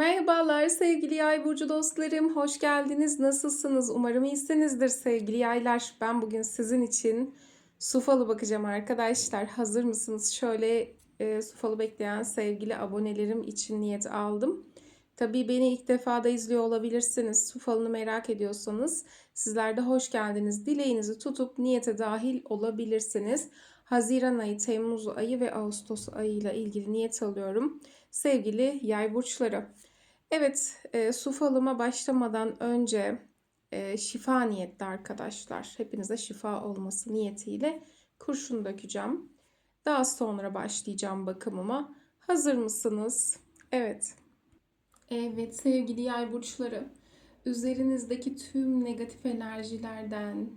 Merhabalar sevgili yay burcu dostlarım. Hoş geldiniz. Nasılsınız? Umarım iyisinizdir sevgili yaylar. Ben bugün sizin için su falı bakacağım arkadaşlar. Hazır mısınız? Şöyle e, su falı bekleyen sevgili abonelerim için niyet aldım. Tabii beni ilk defa da izliyor olabilirsiniz. Su falını merak ediyorsanız sizler de hoş geldiniz. Dileğinizi tutup niyete dahil olabilirsiniz. Haziran ayı, Temmuz ayı ve Ağustos ayıyla ilgili niyet alıyorum. Sevgili yay burçları. Evet, e, su başlamadan önce e, şifa niyetli arkadaşlar. Hepinize şifa olması niyetiyle kurşun dökeceğim. Daha sonra başlayacağım bakımıma. Hazır mısınız? Evet. Evet sevgili yay burçları. Üzerinizdeki tüm negatif enerjilerden,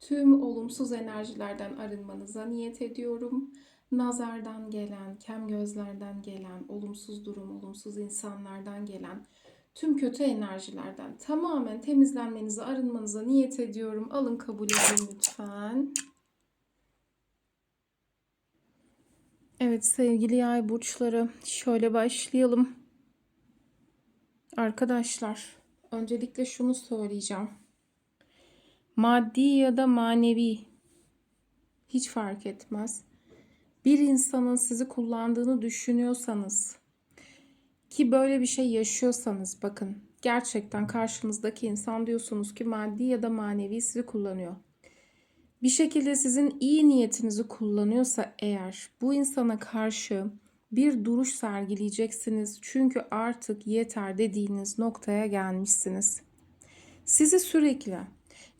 tüm olumsuz enerjilerden arınmanıza niyet ediyorum. Nazardan gelen, kem gözlerden gelen, olumsuz durum, olumsuz insanlardan gelen tüm kötü enerjilerden tamamen temizlenmenize, arınmanıza niyet ediyorum. Alın kabul edin lütfen. Evet sevgili yay burçları şöyle başlayalım. Arkadaşlar öncelikle şunu söyleyeceğim. Maddi ya da manevi hiç fark etmez. Bir insanın sizi kullandığını düşünüyorsanız ki böyle bir şey yaşıyorsanız bakın gerçekten karşınızdaki insan diyorsunuz ki maddi ya da manevi sizi kullanıyor. Bir şekilde sizin iyi niyetinizi kullanıyorsa eğer bu insana karşı bir duruş sergileyeceksiniz. Çünkü artık yeter dediğiniz noktaya gelmişsiniz. Sizi sürekli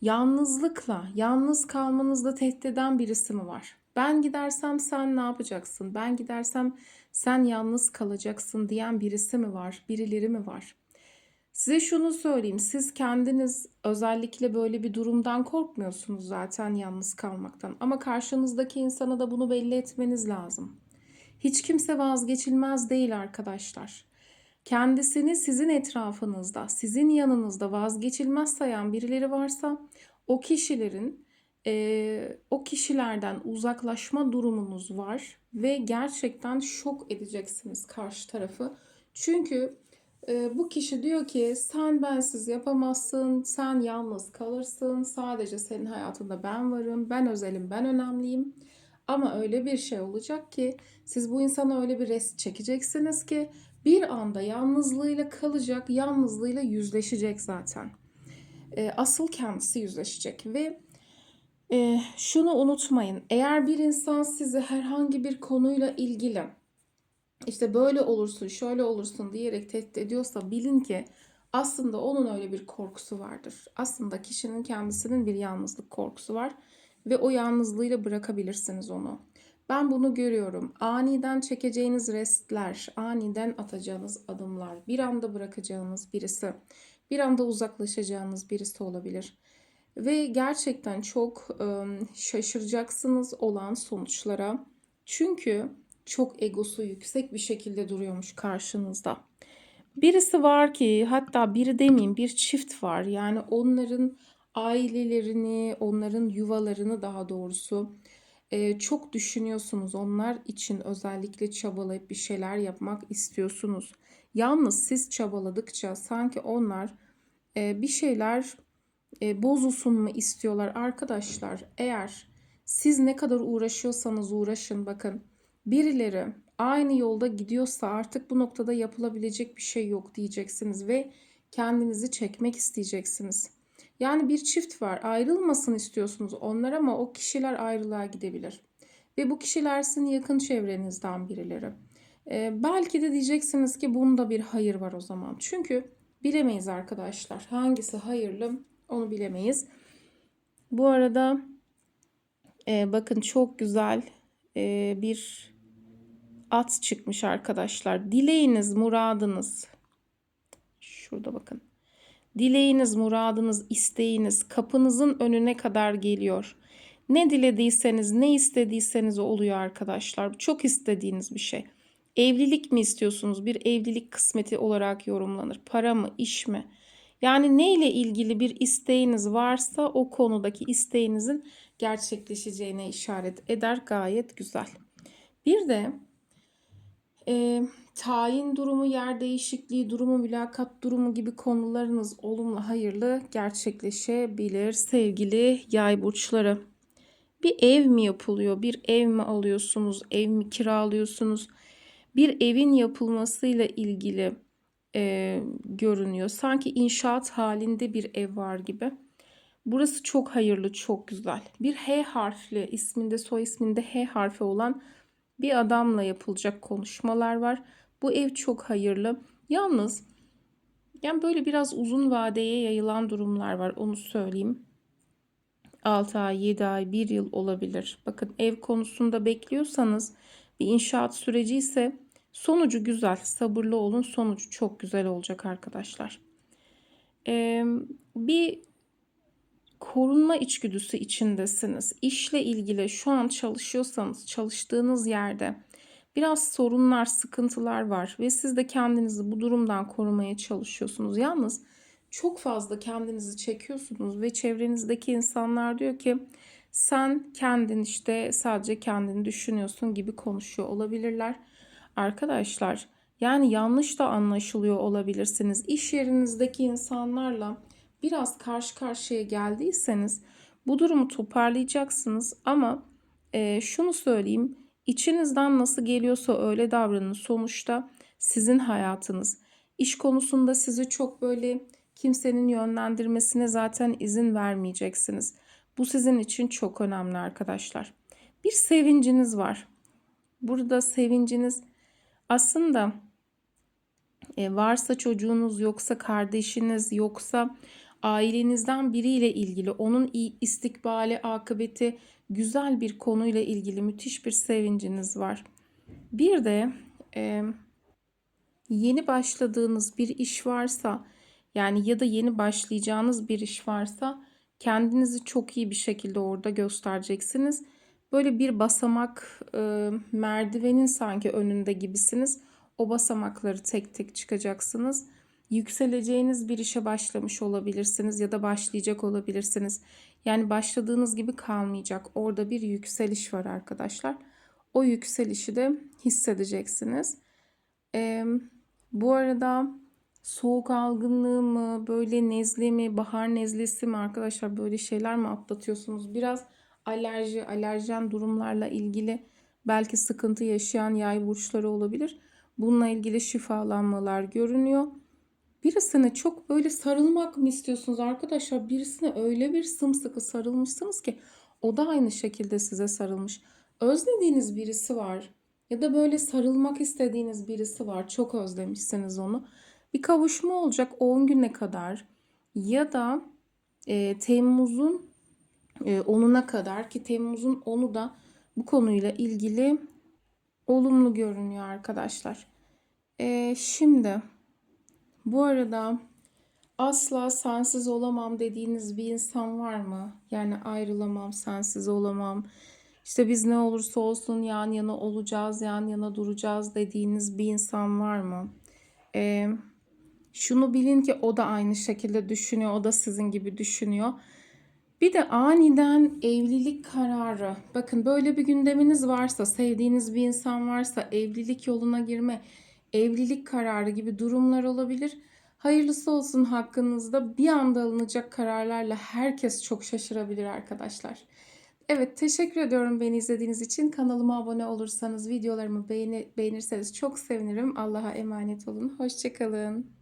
yalnızlıkla, yalnız kalmanızda tehdit eden birisi mi var? Ben gidersem sen ne yapacaksın? Ben gidersem sen yalnız kalacaksın diyen birisi mi var? Birileri mi var? Size şunu söyleyeyim. Siz kendiniz özellikle böyle bir durumdan korkmuyorsunuz zaten yalnız kalmaktan. Ama karşınızdaki insana da bunu belli etmeniz lazım. Hiç kimse vazgeçilmez değil arkadaşlar. Kendisini sizin etrafınızda, sizin yanınızda vazgeçilmez sayan birileri varsa o kişilerin e, o kişilerden uzaklaşma durumunuz var ve gerçekten şok edeceksiniz karşı tarafı. Çünkü e, bu kişi diyor ki sen bensiz yapamazsın, sen yalnız kalırsın, sadece senin hayatında ben varım, ben özelim, ben önemliyim. Ama öyle bir şey olacak ki siz bu insana öyle bir rest çekeceksiniz ki bir anda yalnızlığıyla kalacak, yalnızlığıyla yüzleşecek zaten. E, asıl kendisi yüzleşecek ve e, şunu unutmayın. Eğer bir insan sizi herhangi bir konuyla ilgili işte böyle olursun, şöyle olursun diyerek tehdit ediyorsa bilin ki aslında onun öyle bir korkusu vardır. Aslında kişinin kendisinin bir yalnızlık korkusu var ve o yalnızlığıyla bırakabilirsiniz onu. Ben bunu görüyorum. Aniden çekeceğiniz restler, aniden atacağınız adımlar, bir anda bırakacağınız birisi, bir anda uzaklaşacağınız birisi olabilir. Ve gerçekten çok şaşıracaksınız olan sonuçlara. Çünkü çok egosu yüksek bir şekilde duruyormuş karşınızda. Birisi var ki hatta biri demeyeyim bir çift var. Yani onların ailelerini, onların yuvalarını daha doğrusu çok düşünüyorsunuz. Onlar için özellikle çabalayıp bir şeyler yapmak istiyorsunuz. Yalnız siz çabaladıkça sanki onlar bir şeyler e, bozulsun mu istiyorlar arkadaşlar. Eğer siz ne kadar uğraşıyorsanız uğraşın bakın. Birileri aynı yolda gidiyorsa artık bu noktada yapılabilecek bir şey yok diyeceksiniz ve kendinizi çekmek isteyeceksiniz. Yani bir çift var ayrılmasın istiyorsunuz onlar ama o kişiler ayrılığa gidebilir. Ve bu kişiler sizin yakın çevrenizden birileri. Ee, belki de diyeceksiniz ki bunda bir hayır var o zaman. Çünkü bilemeyiz arkadaşlar. Hangisi hayırlı onu bilemeyiz. Bu arada e, bakın çok güzel e, bir at çıkmış arkadaşlar. Dileğiniz, muradınız. Şurada bakın. Dileğiniz, muradınız, isteğiniz kapınızın önüne kadar geliyor. Ne dilediyseniz, ne istediyseniz oluyor arkadaşlar. Çok istediğiniz bir şey. Evlilik mi istiyorsunuz? Bir evlilik kısmeti olarak yorumlanır. Para mı, iş mi? Yani ne ile ilgili bir isteğiniz varsa o konudaki isteğinizin gerçekleşeceğine işaret eder. Gayet güzel. Bir de e, tayin durumu, yer değişikliği durumu, mülakat durumu gibi konularınız olumlu, hayırlı gerçekleşebilir sevgili yay burçları. Bir ev mi yapılıyor? Bir ev mi alıyorsunuz? Ev mi kiralıyorsunuz? Bir evin yapılmasıyla ilgili e, görünüyor. Sanki inşaat halinde bir ev var gibi. Burası çok hayırlı, çok güzel. Bir H harfli isminde, soy isminde H harfi olan bir adamla yapılacak konuşmalar var. Bu ev çok hayırlı. Yalnız yani böyle biraz uzun vadeye yayılan durumlar var. Onu söyleyeyim. 6 ay, 7 ay, 1 yıl olabilir. Bakın ev konusunda bekliyorsanız bir inşaat süreci ise sonucu güzel. Sabırlı olun. Sonucu çok güzel olacak arkadaşlar. Ee, bir korunma içgüdüsü içindesiniz. İşle ilgili şu an çalışıyorsanız çalıştığınız yerde biraz sorunlar, sıkıntılar var ve siz de kendinizi bu durumdan korumaya çalışıyorsunuz. Yalnız çok fazla kendinizi çekiyorsunuz ve çevrenizdeki insanlar diyor ki sen kendin işte sadece kendini düşünüyorsun gibi konuşuyor olabilirler. Arkadaşlar yani yanlış da anlaşılıyor olabilirsiniz. İş yerinizdeki insanlarla biraz karşı karşıya geldiyseniz bu durumu toparlayacaksınız. Ama e, şunu söyleyeyim içinizden nasıl geliyorsa öyle davranın. Sonuçta sizin hayatınız. İş konusunda sizi çok böyle kimsenin yönlendirmesine zaten izin vermeyeceksiniz. Bu sizin için çok önemli arkadaşlar. Bir sevinciniz var. Burada sevinciniz aslında e, varsa çocuğunuz yoksa kardeşiniz yoksa ailenizden biriyle ilgili onun istikbali, akıbeti güzel bir konuyla ilgili müthiş bir sevinciniz var. Bir de e, yeni başladığınız bir iş varsa yani ya da yeni başlayacağınız bir iş varsa kendinizi çok iyi bir şekilde orada göstereceksiniz. Böyle bir basamak e, merdivenin sanki önünde gibisiniz. O basamakları tek tek çıkacaksınız yükseleceğiniz bir işe başlamış olabilirsiniz ya da başlayacak olabilirsiniz. Yani başladığınız gibi kalmayacak. Orada bir yükseliş var arkadaşlar. O yükselişi de hissedeceksiniz. Ee, bu arada soğuk algınlığı mı, böyle nezle mi, bahar nezlesi mi arkadaşlar böyle şeyler mi atlatıyorsunuz? Biraz alerji, alerjen durumlarla ilgili belki sıkıntı yaşayan yay burçları olabilir. Bununla ilgili şifalanmalar görünüyor. Birisine çok böyle sarılmak mı istiyorsunuz arkadaşlar? Birisine öyle bir sımsıkı sarılmışsınız ki o da aynı şekilde size sarılmış. Özlediğiniz birisi var ya da böyle sarılmak istediğiniz birisi var. Çok özlemişsiniz onu. Bir kavuşma olacak 10 güne kadar ya da e, Temmuz'un 10'una kadar ki Temmuz'un 10'u da bu konuyla ilgili olumlu görünüyor arkadaşlar. E, şimdi bu arada asla sensiz olamam dediğiniz bir insan var mı? Yani ayrılamam, sensiz olamam. İşte biz ne olursa olsun yan yana olacağız, yan yana duracağız dediğiniz bir insan var mı? Ee, şunu bilin ki o da aynı şekilde düşünüyor, o da sizin gibi düşünüyor. Bir de aniden evlilik kararı. Bakın böyle bir gündeminiz varsa, sevdiğiniz bir insan varsa evlilik yoluna girme, evlilik kararı gibi durumlar olabilir. Hayırlısı olsun hakkınızda bir anda alınacak kararlarla herkes çok şaşırabilir arkadaşlar. Evet teşekkür ediyorum beni izlediğiniz için. Kanalıma abone olursanız videolarımı beğeni, beğenirseniz çok sevinirim. Allah'a emanet olun. Hoşçakalın.